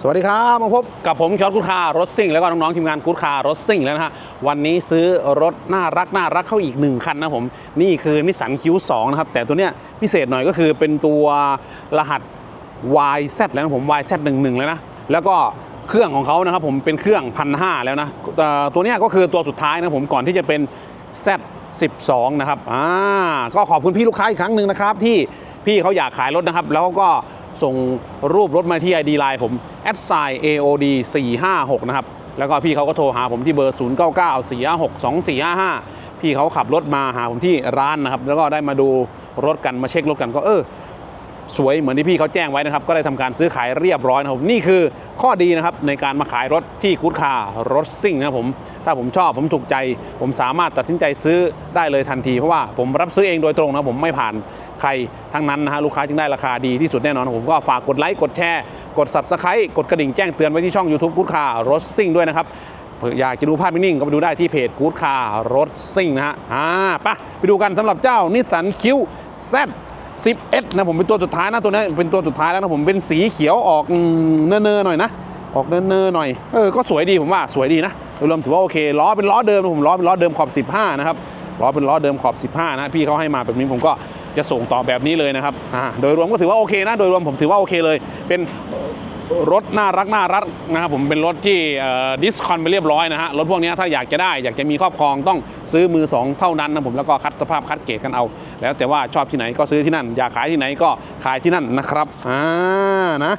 สวัสดีครับมาพบกับผมชอตกูดคารถซิ่ง แล้วก็น้องๆทีมงานกูดคารถซิ่งแล้วนะฮะวันนี้ซื้อรถน่ารักน่ารักเข้าอีกหนึ่งคันนะผม นี่คือนิสสันคิวสองนะครับ แต่ตัวเนี้ยพิเศษหน่อยก็คือเป็นตัวรหัส YZ แล้วนะผม YZ11 แล้วนะ แล้วก็เครื่องของเขานะครับผมเป็นเครื่องพันห้าแล้วนะต่ตัวเนี้ยก็คือตัวสุดท้ายนะผมก่อนที่จะเป็น Z12 นะครับอ่าก็ขอบคุณพี่ลูกค้าอีกครั้งหนึ่งนะครับที่พี่เขาอยากขายรถนะครับ แล้วก็ ส่งรูปรถมาที่ ID Line ผม a d s i AOD 456นะครับ แล้วก็พี่เขาก็โทรหาผมที่เบอร์ 0 9 9 4 5 6 2 4 5 5 พี่เขาขับรถมาหาผมที่ร้านนะครับ แล้วก็ได้มาดูรถกันมาเช็ครถกันก็เออ สวยเหมือนที่พี่เขาแจ้งไว้นะครับ ก็ได้ทำการซื้อขายเรียบร้อยนะครับ นี่คือข้อดีนะครับในการมาขายรถที่กู๊ดคาร์รถซิ่งนะผมถ้าผมชอบผมถูกใจ ผมสามารถตัดสินใจซื้อได้เลยทันที เพราะว่าผมรับซื้อเองโดยตรงนะผมไม่ผ่านใครทั้งนั้นนะฮะลูกค้าจึงได้ราคาดีที่สุดแน่นอนผมก็ฝากกดไลค์กดแชร์กด Subscribe กดกระดิ่งแจ้งเตือนไว้ที่ช่อง YouTube กู๊ดคาร์รถซิ่งด้วยนะครับอยากจะดูภาพนิ่งก็ไปดูได้ที่เพจกู๊ดคาร์รถซิ่งนะฮะอ่าปะไปดูกันสำหรับเจ้านิสสันคิวแซ 10S นะผมเป็นตัวสุดท้ายนะตัวนี้เป็นตัวสุดท้ายแล้วนะผมเป็นสีเขียวออกเนอๆหน่อยนะออกเนอๆหน่อยเออก็สวยดีผมว่าสวยดีนะโดยรวมถือว่าโอเคล้อเป็นล้อเดิมผมล้อเป็นล้อเดิมขอบ 15 นะครับล้อเป็นล้อเดิมขอบ 15 นะพี่เขาให้มาแบบนี้ผมก็จะส่งต่อแบบนี้เลยนะครับอ่าโดยรวมก็ถือว่าโอเคนะโดยรวมผมถือว่าโอเคเลย เป็น รถน่ารักน่ารักนะครับผมเป็นรถที่ดิสคอนไปเรียบร้อยนะฮะรถพวกนี้ถ้าอยากจะได้อยากจะมีครอบครองต้องซื้อมือสองเท่านั้นนะผมแล้วก็คัดสภาพคัดเกรดกันเอา แล้วแต่ว่าชอบที่ไหนก็ซื้อที่นั่น อยากขายที่ไหนก็ขายที่นั่นนะครับอ่านะ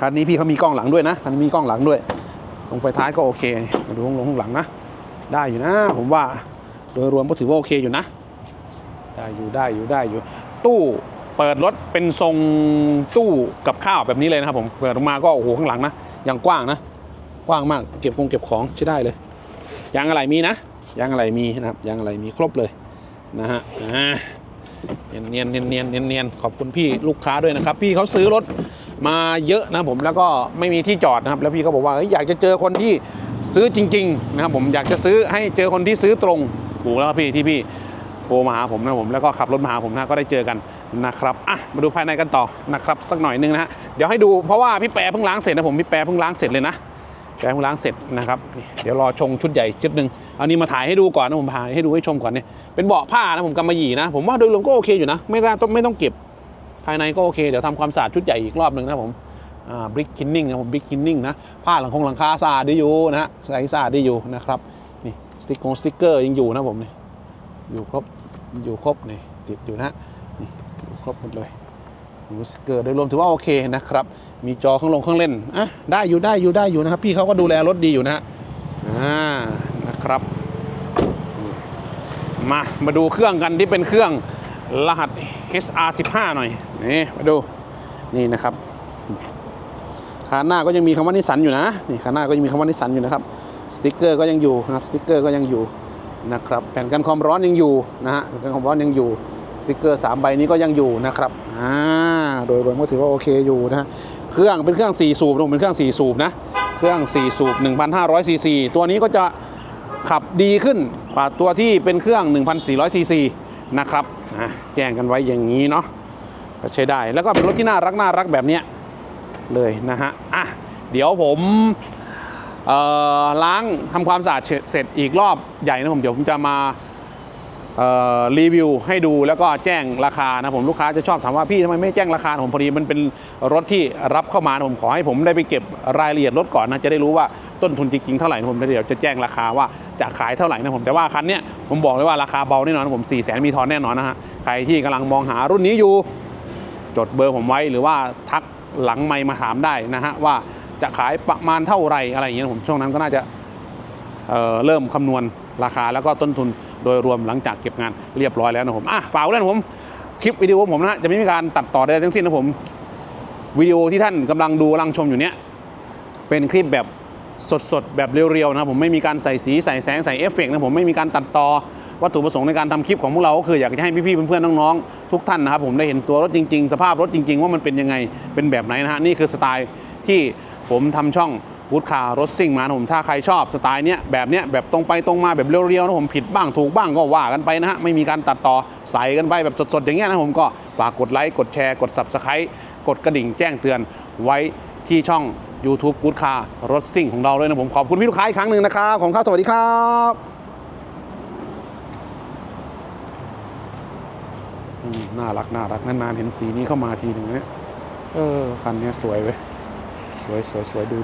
คันนี้พี่เขามีกล้องหลังด้วยนะคันนี้มีกล้องหลังด้วย ตรงไฟท้ายก็โอเคมาดูลงข้างหลังนะ ได้อยู่นะ ผมว่าโดยรวมก็ถือว่าโอเคอยู่นะ ได้อยู่ได้อยู่ได้อยู่ ตู้ เปิดรถเป็นทรงตู้กับข้าวแบบนี้เลยนะครับผม เปิดออกมาก็โอ้โหข้างหลังนะยังกว้างนะ กว้างมากเก็บคงเก็บของใช้ได้เลยยางอะไรมีนะยางอะไรมีนะครับยางอะไรมีครบเลยนะฮะอ่าเนียนเนียนเนียนเนียนเนียนเนียนขอบคุณพี่ลูกค้าด้วยนะครับ พี่เขาซื้อรถมาเยอะนะผมแล้วก็ไม่มีที่จอดนะครับ แล้วพี่เขาบอกว่าอยอยากจะเจอคนที่ซื้อจริง ๆ นะครับผมอยากจะซื้อให้เจอคนที่ซื้อตรงถูกแล้วครับพี่ที่พี่โทรมาหาผมนะผมแล้วก็ขับรถมาหาผมนะก็ได้เจอกัน นะครับอะมาดูภายในกันต่อนะครับสักหน่อยนึงนะฮะเดี๋ยวให้ดูเพราะว่าพี่แปรเพิ่งล้างเสร็จนะผมพี่แปรเพิ่งล้างเสร็จเลยนะแปรเพิ่งล้างเสร็จนะครับนี่เดี๋ยวรอชงชุดใหญ่ชุดหนึ่งเอานี้มาถ่ายให้ดูก่อนนะผมถ่ายให้ดูให้ชมก่อนเนี่ยเป็นเบาะผ้านะผมกำมะหยี่นะผมว่าโดยรวมก็โอเคอยู่นะ ไม่ต้องไม่ต้องเก็บภายในก็โอเคเดี๋ยวทำความสะอาดชุดใหญ่อีกรอบหนึ่งนะผมอ่าบริกคินนิ่งนะผมบริกคินนิ่งนะผ้าหลังคงหลังคาสะอาดไดีอยู่นะฮะใสสะอาดไดีอยู่นะครับนี่สติ๊กงสติ๊กเกอร์ยังอยู่นะผมนี่อยู่ครบอยู่ครบนี่ติดอยู่นะ ครบหมดเลยดูสเกอร์โดยรวมถือว่าโอเคนะครับ มีจอเครื่องลงเครื่องเล่นอะได้อยู่ได้อยู่ได้อยู่นะครับ พี่เขาก็ดูแลรถดีอยู่นะฮะอ่านะครับมามาดูเครื่องกันที่เป็นเครื่องรหัส HR15 หน่อยนี่มาดูนี่นะครับคาหน้าก็ยังมีคำว่านิสสันอยู่นะนี่คาหน้าก็ยังมีคำว่านิสสันอยู่นะครับสติกเกอร์ก็ยังอยู่นะครับสติกเกอร์ก็ยังอยู่นะครับแผ่นกันความร้อนยังอยู่นะฮะแผ่นกันความร้อนยังอยู่ สติกเกอร์ 3 ใบนี้ก็ยังอยู่นะครับอ่าโดยรวมก็ถือว่าโอเคอยู่นะเครื่องเป็นเครื่อง 4 สูบนะเป็นเครื่อง 4 สูบนะเครื่อง 4 สูบ 1,500ซีซีตัวนี้ก็จะขับดีขึ้นกว่าตัวที่เป็นเครื่อง 1,400ซีซีนะครับอะแจ้งกันไว้อย่างนี้เนาะก็ใช้ได้แล้วก็เป็นรถที่น่ารักน่ารักแบบเนี้ยเลยนะฮะอะเดี๋ยวผมเอ่อล้างทำความสะอาดเสร็จอีกรอบใหญ่นะผมเดี๋ยวผมจะมา รีวิวให้ดูแล้วก็แจ้งราคานะผมลูกค้าจะชอบถามว่าพี่ทำไมไม่แจ้งราคาผมพอดีมันเป็นรถที่รับเข้ามานะผมขอให้ผมได้ไปเก็บรายละเอียดรถก่อนนะจะได้รู้ว่าต้นทุนจริงๆเท่าไหร่นะผมเดี๋ยวจะแจ้งราคาว่าจะขายเท่าไหร่นะผมแต่ว่าคันเนี้ยผมบอกเลยว่าราคาเบาแน่นอนผม4ี่แสนมีทอนแน่นอนนะฮะใครที่กำลังมองหารุ่นนี้อยู่ จดเบอร์ผมไว้หรือว่าทักหลังไมค์มาถามได้นะฮะว่าจะขายประมาณเท่าไหรอะไรอย่างเงี้ยผมช่วงนั้นก็น่าจะเเริ่มคำนวณราคาแล้วก็ต้นทุน โดยรวมหลังจากเก็บงานเรียบร้อยแล้วนะผมอะฝากไว้ด้วยนผมคลิปวิดีโอผมนะจะไม่มีการตัดต่อใดทั้งสิ้นนะผมวิดีโอที่ท่านกำลังดูกำลังชมอยู่เนี้ยเป็นคลิปแบบสดๆ แบบเรียวๆนะผมไม่มีการใส่สีใส่แสงใส่เอฟเฟกต์นะผมไม่มีการตัดต่อวัตถุประสงค์ในการทำคลิปของพวกเราก็คืออยากจะให้พี่ๆเพื่อนๆน้องๆทุกท่านนะครับผมได้เห็นตัวรถจริง ๆ สภาพรถจริง ๆ ว่ามันเป็นยังไงเป็นแบบไหนนะฮะนี่คือสไตล์ที่ผมทำช่อง กู๊ดคารรถซิ่งมานะผมถ้าใครชอบสไตล์เนี้ยแบบเนี้ยแบบตรงไปตรงมาแบบเรียวๆนะผมผิดบ้างถูกบ้างก็ว่ากันไปนะฮะไม่มีการตัดต่อใส่กันไปแบบสดๆ อย่างเงี้ยนะผมก็ฝากกดไลค์กดแชร์กด Subscribe กดกระดิ่งแจ้งเตือนไว้ที่ช่อง YouTube กู๊ดคาร์รถซิ่งของเราเลยนะผมขอบคุณพี่ลูกค้าอีกครั้งหนึ่งนะครับของข้าสวัสดีครับน่ารักน่ารักนานๆเห็นสีนี้เข้ามาทีหนึ่งเนี่ยเออคันนี้สวยเว้ยสวยสวยสวยดู